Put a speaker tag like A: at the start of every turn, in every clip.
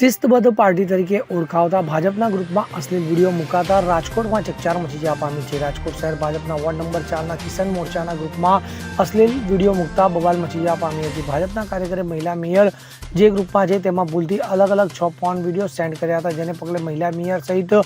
A: શિસ્તબદ્ધ પાર્ટી તરીકે ઓળખાવતા ભાજપના ગ્રુપમાં અશ્લીલ વીડિયો મુકાતા રાજકોટમાં ચકચાર મચી જવા પામી છે. રાજકોટ શહેર ભાજપના વોર્ડ નંબર ચારના કિશન મોરચાના ગ્રુપમાં અશ્લીલ વીડિયો મૂકતા બવાલ મચી જવા પામી હતી. ભાજપના કાર્યકરે મહિલા મેયર જે ગ્રુપમાં છે તેમાં ભૂલથી અલગ અલગ છ ફોન વીડિયો સેન્ડ કર્યા હતા, જેને પગલે મહિલા મેયર સહિત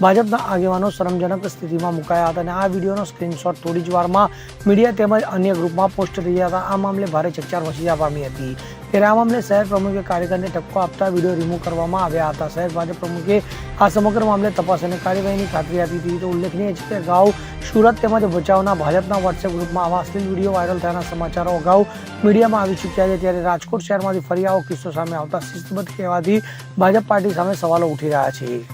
A: ભાજપના આગેવાનો શરમજનક સ્થિતિમાં મુકાયા હતા અને આ વિડીયોનો સ્ક્રીનશોટ થોડી જ વારમાં મીડિયા તેમજ અન્ય ગ્રુપમાં પોસ્ટ થઈ ગયા હતા. આ મામલે ભારે ચકચાર મચી પામી હતી ત્યારે આ મામલે શહેર પ્રમુખે કાર્યકરને ટપકો આપતા વીડિયો રિમૂવ કરવામાં આવ્યા હતા. શહેર ભાજપ પ્રમુખે આ સમગ્ર મામલે તપાસ અને કાર્યવાહીની ખાતરી આપી હતી. તો ઉલ્લેખનીય છે કે અગાઉ સુરત તેમજ ભચાઉના ભાજપના વોટ્સએપ ગ્રુપમાં આવા અશ્લીલ વીડિયો વાયરલ થયાના સમાચારો અગાઉ મીડિયામાં આવી ચૂક્યા છે. ત્યારે રાજકોટ શહેરમાંથી ફરી આવો કિસ્સો સામે આવતા શિસ્તબદ્ધ કહેવાથી ભાજપ પાર્ટી સામે સવાલો ઉઠી રહ્યા છે.